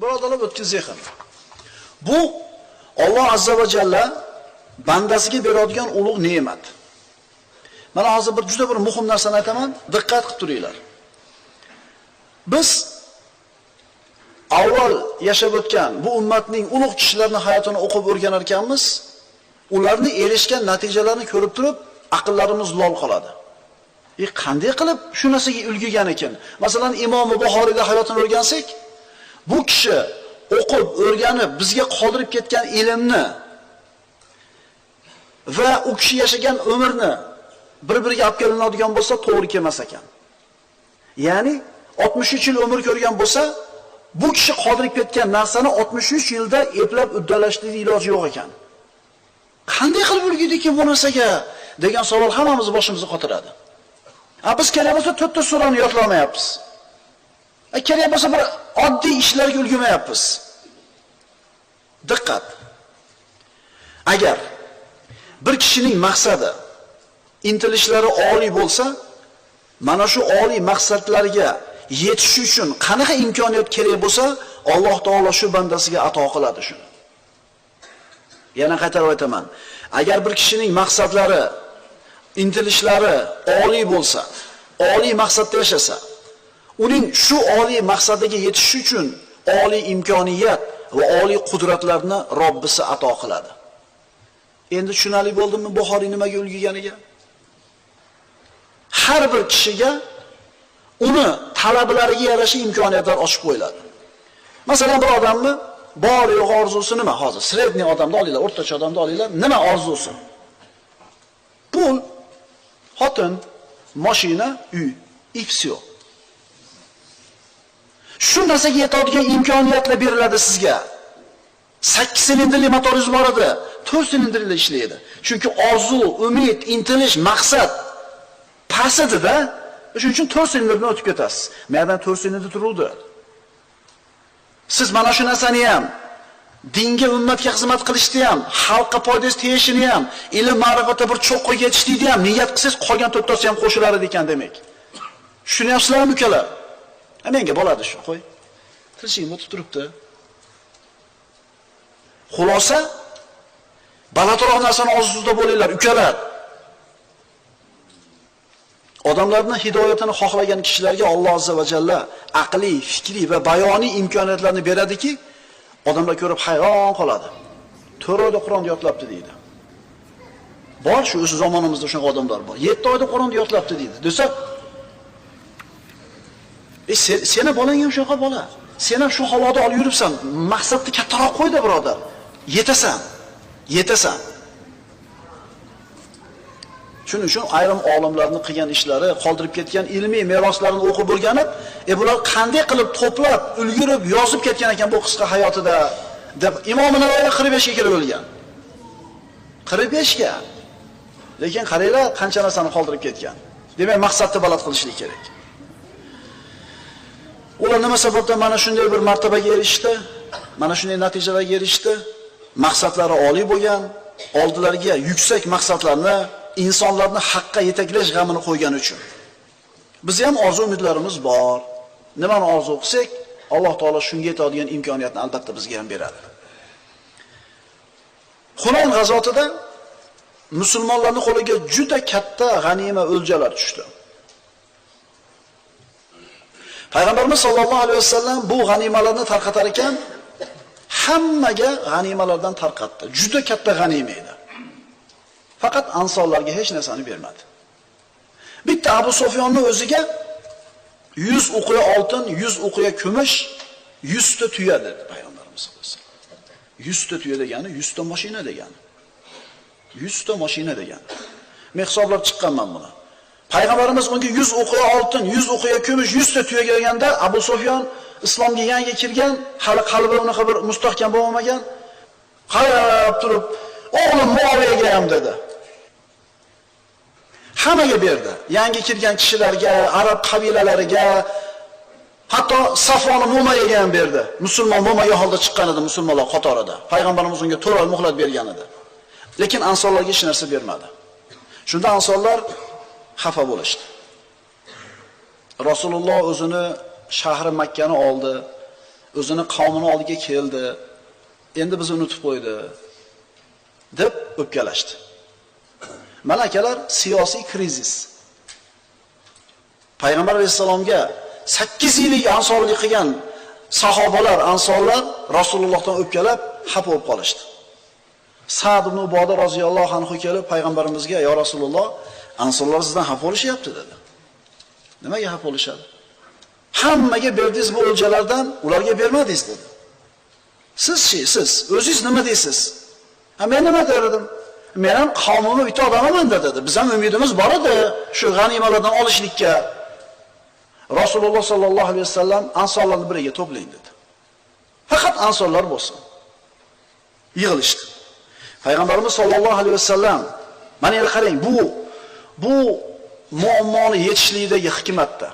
Birodarlar o'tkir ham. Bu Alloh azza va jalla bandasiga beradigan ulug' ne'mat. Mana hozir bir juda bir muhim narsani aytaman, diqqat qilib turinglar. Biz avval yashab o'tgan bu ummatning ulug' kishilarini hayotini o'qib o'rganar ekanmiz, ularni erishgan natijalarini ko'rib turib, aqllarimiz lol qoladi. E qanday qilib shu narsaga ulgigan ekan? Masalan, Imom Buxoriyda hayotini o'rgansak, bu kishi o'qib, o'rganib, bizga qoldirib ketgan ilmni va u kishi yashagan umrni bir-biriga olib kelinadigan bo'lsa, to'g'ri kelmas ekan. Ya'ni 63 yil umr ko'rgan bo'lsa, bu kishi qoldirib ketgan narsani 63 yilda eplab uddalashning iloji yo'q ekan. Qanday qilib ulgudiki bu narsaga degan savol hammamiz boshimizni qotiradi. A biz kerak to'rtta surani yodlamayapmiz. E, kerak bo'lsa bir oddiy ishlarga ulgurmayapmiz. Diqqat. Agar bir kishining maqsadi intilishlari oliy bo'lsa, mana shu oliy maqsadlarga yetish uchun qanaqa imkoniyat kerak bo'lsa, Alloh taolo shu bandasiga ato qiladi shuni. Yana qaytarib aytaman. Agar bir kishining maqsadlari, intilishlari oliy bo'lsa, oliy maqsadda yashasa, uning shu oliy maqsadiga yetish uchun oliy imkoniyat va oliy qudratlarni Robbisi ato qiladi. Endi tushunali bo'ldimi Buxoriy nimaga ulgiganiga? Har bir kishiga uni talablariga yarasha imkoniyatlar ochib qo'yiladi. Masalan, bir odamni bor yo'q orzusi nima hozir? Sredniy odamni olinglar, o'rtacha odamni olinglar, nima orzusi? Pul, xotin, mashina, uy, и все. Shu narsaga yetadigan imkoniyatlar beriladi sizga. 8 silindrli motoringiz bor edi, 4 silindrli ishlaydi. Chunki orzu, umid, intilish, maqsad past edi-da. Shuning uchun 4 silindrdan o'tib ketasiz. Mendan 4 silindr turuvdi. Siz mana shu narsani ham dinga, ummatga xizmat qilishni ham, xalqqa foydasi tegishini ham, ilm ma'rifatda bir cho'qqiga yetishlikni ham niyat qilsangiz, qolgan to'rttasi ham qo'shilar edi ekan demak. Tushunyapsizlarmi ukalar? Menga bo'ladi shu, qo'y. Tirishim o'tib turibdi. Xulosa balandroq narsani orzusida bo'linglar, ukalar. Odamlarni hidoyatini xohlagan kishilarga Alloh azza va jalla aqliy, fikriy va bayoniy imkoniyatlarni beradiki, odamlar ko'rib hayron qoladi. To'rt oyda Qur'onni yodlabdi deydi. Bor shu o'sha zamonimizda shunaqa odamlar bor. 7 oyda Qur'onni yodlabdi deydi. Desa, e sen, seni bolang ham shunaqa bola. Sen ham shu havoda olib yuribsan. Maqsadni kattaroq qo'yda, birodar. Yetasan. Yetasan. Shuning uchun ayrim olimlarning qilgan ishlari, qoldirib ketgan ilmiy meroslarini o'qib o'rganib, e bular qanday qilib to'plab, ulgurib, yozib ketgan ekan bu qisqa hayotida deb Imom Navoiy 45 ga kelib o'lgan. 45 ga. Lekin qaranglar qancha narsani qoldirib ketgan. Demak, maqsadni balad qilishlik kerak. Ular nima sababdan mana shunday bir martabaga erishdi? Mana shunday natijalarga erishdi? Maqsadlari oliy bo'lgan, oldilariga yuksak maqsadlarni insonlarni haqqa yetaklash g'amini qo'ygan uchun. Biz ham orzu umidlarimiz bor. Nimani orzu qilsak, Alloh taolo shunga yetadigan imkoniyatni albatta bizga ham beradi. Xunon g'azotida musulmonlarning qo'liga juda katta g'anima o'ljalar tushdi. Payg'ambarimiz sollallohu alayhi vasallam bu g'animalarni tarqatar ekan, hammaga g'animalardan tarqatdi. Juda katta g'anima edi. Faqat ansorlarga hech narsani bermadi. Bitta Abu Sufyonning o'ziga 100 uqiya oltin, 100 uqiya kumush, 100 ta tuya dedi payg'ambarimiz sollallohu alayhi vasallam. 100 ta tuya degani 100 ta mashina degani. 100 ta mashina degani. Men hisoblab chiqqanman buni. Payg'ambarimiz unga 100 uqiya oltin, 100 uqiya kumush, 100 ta tuya kelganda Abu Sufyon islomga yangi kirgan, hali qalbi unaqa bir mustahkam bo'lmagan, qarab turib, o'g'lim Muaviyaga ham dedi. Hammaga berdi. Yangi kirgan kishilarga, arab qabilalariga, hatto Safon Mumayyaga ham berdi. Musulmon bo'lmagan holda chiqqan edi musulmonlar qatorida. Payg'ambarimiz unga 4 oy muhlat bergan edi. Lekin ansonlarga hech narsa bermadi. Shunda xafa bo'lishdi. Rasululloh o'zini shahri Makkani oldi. o'zini qavmini oldiga keldi. Endi bizni unutib qo'ydi deb o'pkalashdi. Malakalar siyosiy krizis. Payg'ambar alayhisalomga 8 yillik ansorlik qilgan sahobalar, ansorlar Rasulullohdan o'pkalab, xafa bo'lib qolishdi. Sa'd ibn Uboda roziyallohu anhu kelib payg'ambarimizga: "Ya Rasululloh, ansorlar sizdan xafa bo'lishyapti" dedi. Nimaga xafa bo'lishadi? Hammaga berdingiz bu o'ljalardan, ularga bermadingiz dedi. Siz-chi, siz o'zingiz nima deysiz? Ha men nima derdim? Men ham qavmimni bitta odamaman dedi. Biz ham umidimiz bor edi shu g'animalardan olishlikka. Rasululloh sollallohu alayhi vasallam ansorlarni biriga to'plang dedi. Faqat ansorlar bo'lsin. Yig'ilishdi. Payg'ambarimiz sollallohu alayhi vasallam mana endi qarang, bu bu muammoni yechishlikdagi hikmatda.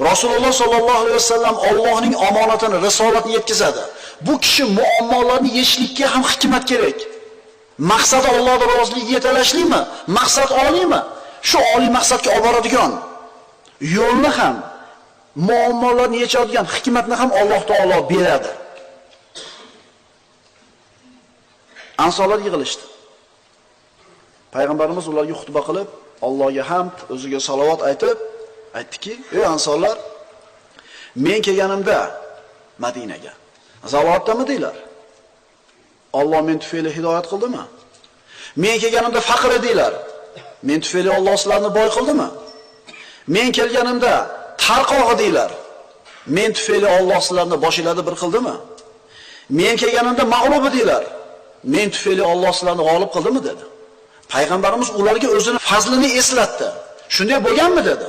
Rasululloh sollallohu alayhi vasallam Allohning omonatini, risolatni yetkazadi. Bu kishi muammolarni yechishlikka ham hikmat kerak. Maqsadi Allohning roziligiga yetalashlikmi? Maqsad oliymi? Shu oliy maqsadga olib boradigan yo'lni ham muammolarni yechadigan hikmatni ham Alloh taolo beradi. Ansorlar yig'ilishdi. Payg'ambarimiz ularga xutba qilib, Allohga hamd, o'ziga salovat aytib, aytdiki, "Ey ansonlar men kelganimda Madinaga zalotdami olloh Alloh men tufayli hidoyat qildimi? Men kelganimda faqir edinglar. Men tufayli Alloh sizlarni boy qildimi? Men kelganimda tarqoq edinglar. Men tufayli Alloh sizlarni boshinglarni bir qildimi? Men kelganimda mag'lub edinglar. Men tufayli Alloh sizlarni g'olib qildimi dedi. Payg'ambarimiz ularga o'zini fazlini eslatdi. Shunday bo'lganmi dedi.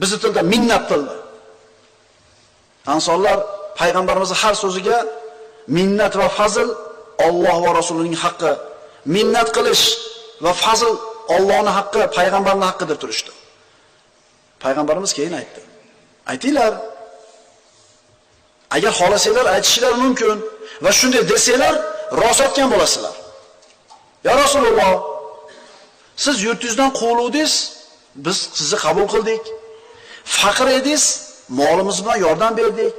bizni tilda minnat qildi. ansonlar payg'ambarimizni har so'ziga minnat va fazl Alloh va rasulining haqqi, minnat qilish va fazl Allohning haqqi, payg'ambarning haqqi deb turishdi. Payg'ambarimiz keyin aytdi. Aytinglar. Agar xohlasanglar aytishinglar mumkin va shunday desanglar, rost aytgan bo'lasizlar. Ya Rasululloh, siz yurtingizdan quviluvdingiz, biz sizni qabul qildik. Faqir edingiz, molimiz bilan yordam berdik.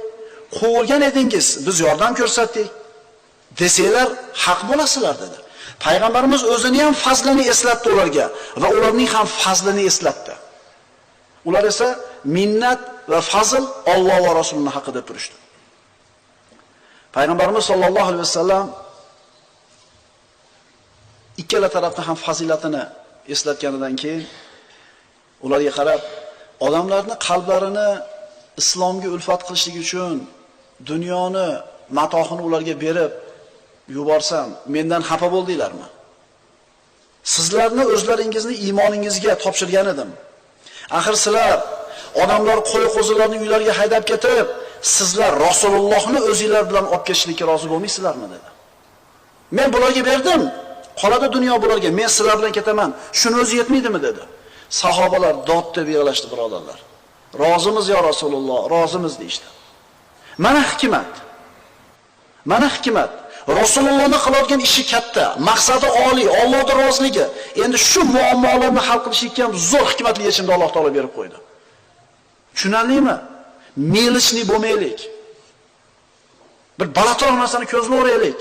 Quvilgan edingiz, biz yordam ko'rsatdik. Desanglar, haq bo'lasizlar dedi. Payg'ambarimiz o'zini ham fazlini eslatdi ularga va ularning ham fazlini eslatdi. Ular esa minnat va fazl Alloh va Rasulining haqqi deb turishdi. Payg'ambarimiz sollallohu alayhi vasallam ikkala tarafda ham fazilatini eslatganidan keyin ularga qarab odamlarni qalblarini islomga ulfat qilishlik uchun dunyoni matohini ularga berib yuborsam mendan xafa bo'ldinglarmi? Sizlarni o'zlaringizni iymoningizga topshirgan edim. Axir sizlar odamlar qo'y qo'zilarni uylariga haydab ketib, sizlar Rasulullohni o'zingizlar bilan olib ketishlikka rozi bo'lmaysizlarmi dedi. Men bularga berdim. Qoladi dunyo bularga. Men sizlar bilan ketaman. Shuni o'zi yetmaydimi dedi. Sahobalar dod deb yig'lashdi birodarlar. Rozimiz yo Rasululloh, rozimiz deydi. Mana hikmat. Mana hikmat. Rasulullohni qilayotgan ishi katta, maqsadi oliy, Allohning roziligi. Endi shu muammolarni hal qilishga ham zo'r hikmatli yechimni Alloh taolo berib qo'ydi. Tushunarlimi? Melishni bo'lmaylik. Bir balatroq narsani ko'zga o'raylik.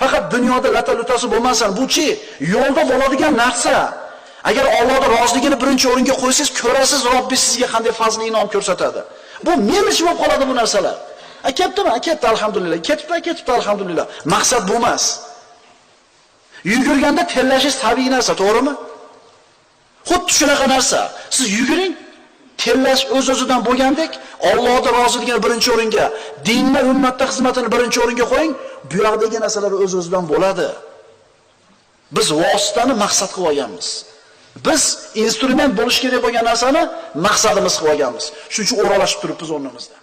Faqat dunyoda latalutasi bo'lmasan, bo'lmasin. Bu-chi yo'lda bo'ladigan narsa. Agar Allohning roziligini birinchi o'ringa qo'ysangiz, ko'rasiz Robbingiz sizga qanday fazl inom ko'rsatadi. Bu menish bo'lib qoladi bu narsalar. A ketdimi? A ketdi alhamdulillah. Ketibdi, ketibdi alhamdulillah. Maqsad bu emas. Yugurganda tellashish tabiiy narsa, to'g'rimi? Xuddi shunaqa narsa. Siz yuguring, tellash o'z-o'zidan bo'lgandek, Allohning roziligini birinchi o'ringa, dinni ummatda xizmatini birinchi o'ringa qo'ying, bu yoqdagi narsalar o'z-o'zidan bo'ladi. Biz vositani maqsad qilib olganmiz. Biz instrument bo'lish kerak bo'lgan narsani maqsadimiz qilib olganmiz. Shuning uchun o'ralashib turibmiz o'rnimizda.